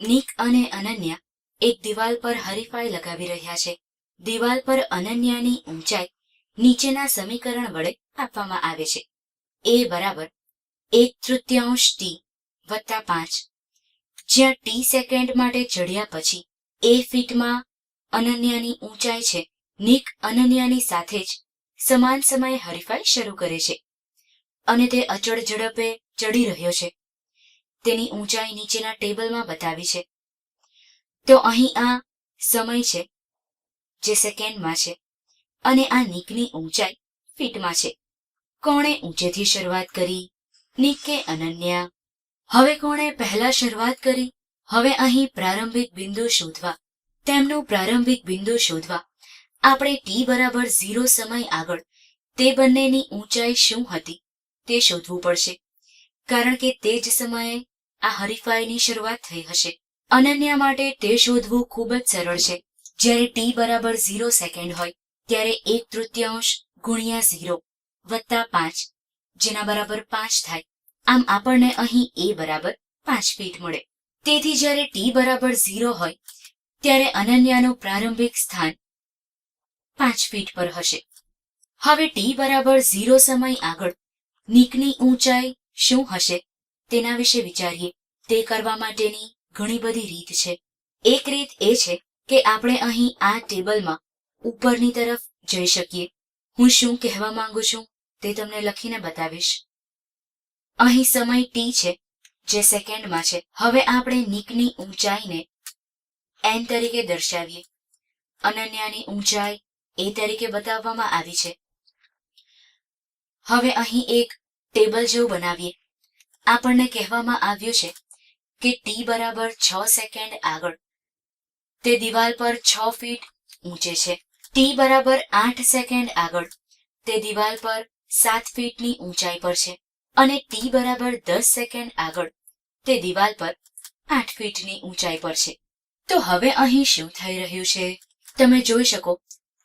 Nick અને અનન્યા એક દિવાલ પર હરીફાઈ લગાવી રહ્યા છે. દિવાલ પર અનન્યાની ઊંચાઈ નીચેના સમીકરણ વડે આપવામાં આવે છે. એ બરાબર એક તૃતીયાંશ ટી વત્તા પાંચ. જ્યાં ટી સેકન્ડ માટે ચડ્યા પછી એ ફીટમાં અનન્યાની ઊંચાઈ છે. નિક અનન્યાની સાથે જ સમાન સમયે હરીફાઈ શરૂ કરે છે. અને તે અચળ ઝડપે ચડી રહ્યો છે. તેની ઊંચાઈ નીચેના ટેબલમાં બતાવી છે. તો અહીં આ સમય છે, જે સેકન્ડમાં છે, અને આ નિકની ઊંચાઈ ફીટમાં છે. કોણે ઊંચેથી શરૂઆત કરી, નિક કે અનન્યા? હવે કોણે પહેલા શરૂઆત કરી? હવે અહીં પ્રારંભિક બિંદુ શોધવા. તેમનું પ્રારંભિક બિંદુ શોધવા. આપણે ટી બરાબર ઝીરો સમય આગળ તે બંનેની ઊંચાઈ શું હતી તે શોધવું પડશે. કારણ કે તે જ સમયે આ હરીફાઈની શરૂઆત થઈ હશે. અનન્યા માટે તે શોધવું ખૂબ જ સરળ છે. જ્યારે ટી બરાબર ઝીરો સેકન્ડ હોય, ત્યારે એક તૃતીયાંશ ગુણ્યા ઝીરો વત્તા પાંચ, જેના બરાબર પાંચ થાય. આમ આપણને અહીં એ બરાબર પાંચ ફીટ મળે. તેથી જ્યારે ટી બરાબર ઝીરો હોય, ત્યારે અનન્યાનું પ્રારંભિક સ્થાન પાંચ ફીટ પર હશે. હવે ટી બરાબર ઝીરો સમય આગળ, નિકની ઊંચાઈ શું હશે? તેના વિશે વિચારીએ. તે કરવા માટેની ઘણી બધી રીત છે. એક રીત એ છે કે આપણે અહીં આ ટેબલમાં ઉપરની તરફ જઈ શકીએ. હું શું કહેવા માંગુ છું તે તમને લખીને બતાવીશ. અહીં સમય ટી છે, જે સેકન્ડમાં છે. હવે આપણે નિકની ઊંચાઈને એન તરીકે દર્શાવીએ. અનન્યાની ઊંચાઈ એ તરીકે બતાવવામાં આવી છે. હવે અહીં એક ટેબલ જેવું બનાવીએ. આપણને કહેવામાં આવ્યું છે કે ટી બરાબર છ સેકન્ડ આગળ. તે દિવાલ પર છ ફીટ ઊંચે છે. ટી બરાબર આઠ સેકન્ડ આગળ. તે દિવાલ પર સાત ફીટની ઊંચાઈ પર છે. અને ટી બરાબર દસ સેકન્ડ આગળ. તે દિવાલ પર આઠ ફીટની ઊંચાઈ પર છે. તો હવે અહીં શું થઈ રહ્યું છે? તમે જોઈ શકો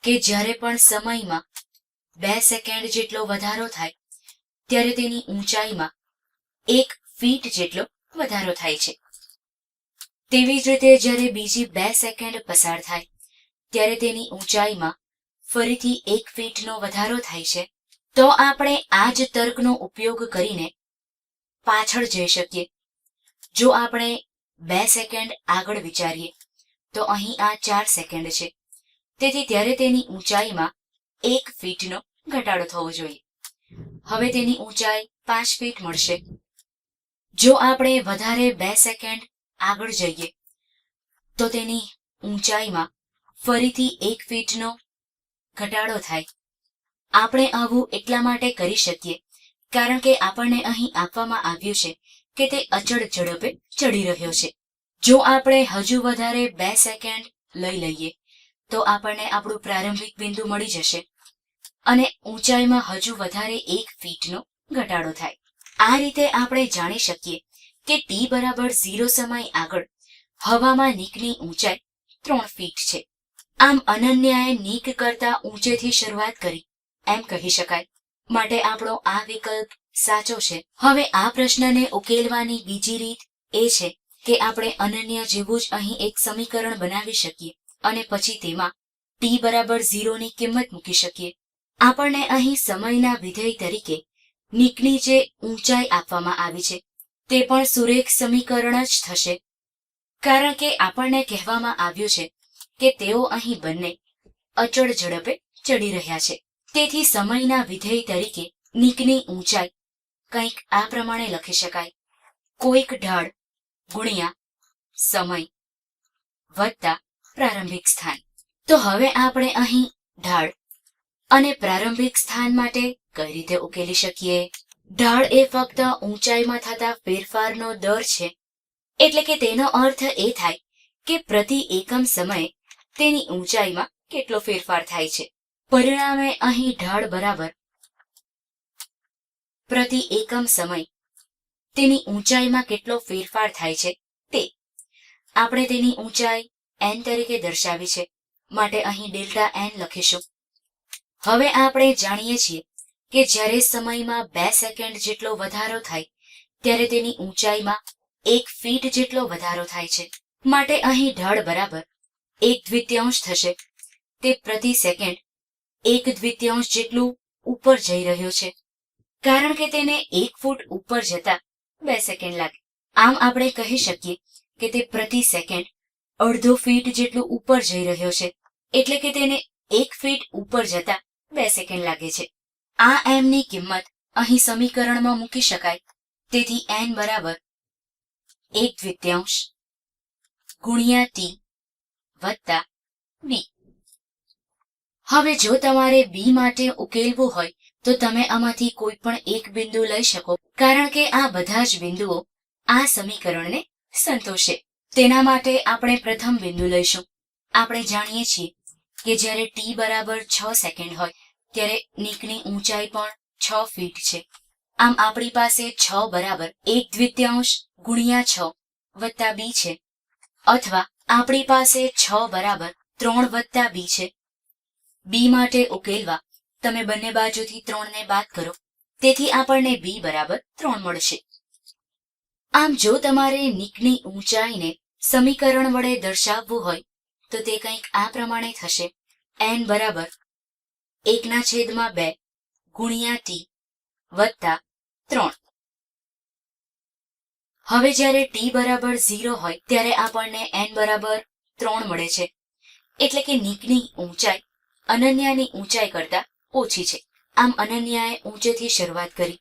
કે જ્યારે પણ સમયમાં બે સેકન્ડ જેટલો વધારો થાય, ત્યારે તેની ઊંચાઈમાં એક ફીટ જેટલો વધારો થાય છે. તેવી જ રીતે જ્યારે બીજી બે સેકન્ડ પસાર થાય, ત્યારે તેની ઊંચાઈમાં ફરીથી એક ફીટનો વધારો થાય છે, તો આપણે આ જ તર્કનો ઉપયોગ કરીને પાછળ જઈ શકીએ. જો આપણે બે સેકન્ડ આગળ વિચારીએ, તો અહીં આ ચાર સેકન્ડ છે. તેથી ત્યારે તેની ઊંચાઈમાં એક ફીટનો ઘટાડો થવો જોઈએ. હવે તેની ઊંચાઈ પાંચ ફીટ મળશે. જો આપણે વધારે બે સેકન્ડ આગળ જઈએ, તો તેની ઊંચાઈમાં ફરીથી એક ફીટનો ઘટાડો થાય. આપણે આવું એટલા માટે કરી શકીએ, કારણ કે આપણને અહીં આપવામાં આવ્યું છે કે તે અચળ ઝડપે ચડી રહ્યો છે. જો આપણે હજુ વધારે બે સેકન્ડ લઈ લઈએ, તો આપણને આપણું પ્રારંભિક બિંદુ મળી જશે અને ઊંચાઈમાં હજુ વધારે એક ફીટનો ઘટાડો થાય. આ રીતે આપણે જાણી શકીએ કે ટી બરાબર ઝીરો સમય આગળ હવામાં નીકની ઊંચાઈ ત્રણ ફીટ છે. આમ અનન્યાએ નીક કરતા ઊંચેથી શરૂઆત કરી. એમ કહી શકાય. માટે આપણો આ વિકલ્પ સાચો છે. હવે આ પ્રશ્નને ઉકેલવાની બીજી રીત એ છે કે આપણે અનન્ય જેવું જ અહીં એક સમીકરણ બનાવી શકીએ અને પછી તેમાં ટી બરાબર ઝીરોની કિંમત મૂકી શકીએ. આપણને અહીં સમયના વિધેય તરીકે નીકની જે ઊંચાઈ આપવામાં આવી છે, તે પણ સુરેખ સમીકરણ જ થશે. કારણ કે આપણને કહેવામાં આવ્યું છે કે તેઓ અહીં બંને અચળ ઝડપે ચડી રહ્યા છે. તેથી સમયના વિધેય તરીકે નીકની ઊંચાઈ કંઈક આ પ્રમાણે લખી શકાય. કોઈક ઢાળ ગુણ્યા સમય વત્તા પ્રારંભિક સ્થાન. તો હવે આપણે અહીં ઢાળ અને પ્રારંભિક સ્થાન માટે કઈ રીતે ઉકેલી શકીએ? ઢાળ એ ફક્ત ઊંચાઈમાં થતા ફેરફારનો દર છે. એટલે કે તેનો અર્થ એ થાય કે પ્રતિ એકમ સમયે તેની ઊંચાઈમાં કેટલો ફેરફાર થાય છે. પરિણામે અહીં ઢાળ બરાબર પ્રતિ એકમ સમય તેની ઊંચાઈમાં કેટલો ફેરફાર થાય છે તે આપણે તેની ઊંચાઈ એન તરીકે દર્શાવી છે. માટે અહીં ડેલ્ટા એન લખીશું. હવે આપણે જાણીએ છીએ કે જ્યારે સમયમાં બે સેકન્ડ જેટલો વધારો થાય, ત્યારે તેની ઊંચાઈમાં એક ફીટ જેટલો વધારો થાય છે. માટે અહીં ઢળ બરાબર એક દ્વિતીયાંશ થશે. તે પ્રતિ સેકન્ડ એક દ્વિતીયાંશ જેટલું ઉપર જઈ રહ્યો છે. કારણ કે તેને એક ફૂટ ઉપર જતા બે સેકન્ડ લાગે. આમ આપણે કહી શકીએ કે તે પ્રતિ સેકન્ડ અડધો ફીટ જેટલું ઉપર જઈ રહ્યો છે. એટલે કે તેને એક ફીટ ઉપર જતા બે સેકન્ડ લાગે છે. આ એમની કિંમત અહીં સમીકરણમાં મૂકી શકાય. તેથી એન બરાબર એક દ્વિતીયાંશ ગુણ્યા ટી વત્તા બી હવે જો તમારે બી માટે ઉકેલવું હોય, તો તમે આમાંથી કોઈ પણ એક બિંદુ લઈ શકો. કારણ કે આ બધા જ બિંદુઓ આ સમીકરણને સંતોષે. તેના માટે આપણે પ્રથમ બિંદુ લઈશું. આપણે જાણીએ છીએ કે જ્યારે ટી બરાબર છ સેકન્ડ હોય ત્યારે નીકની ઊંચાઈ પણ છ ફીટ છે. આમ આપણી પાસે છ બરાબર એક દ્વિતીયાંશ ગુણ્યા છ વત્તા બી છે. અથવા આપણી પાસે છ બરાબર ત્રણ વત્તા બી છે. બી માટે ઉકેલવા તમે બંને બાજુથી ત્રણને બાદ કરો. તેથી આપણને બી બરાબર ત્રણ મળશે. આમ જો તમારે નીકની ઊંચાઈને સમીકરણ વડે દર્શાવવું હોય, તો તે કંઈક આ પ્રમાણે થશે. એન બરાબર એકના છેદમાં બે ગુણ્યા ટી વત્તા ત્રણ. હવે જ્યારે ટી બરાબર ઝીરો હોય, ત્યારે આપણને એન બરાબર ત્રણ મળે છે. એટલે કે નીકની ઊંચાઈ અનન્યાની ઊંચાઈ કરતા ઓછી છે. આમ અનન્યાએ ઊંચેથી શરૂઆત કરી.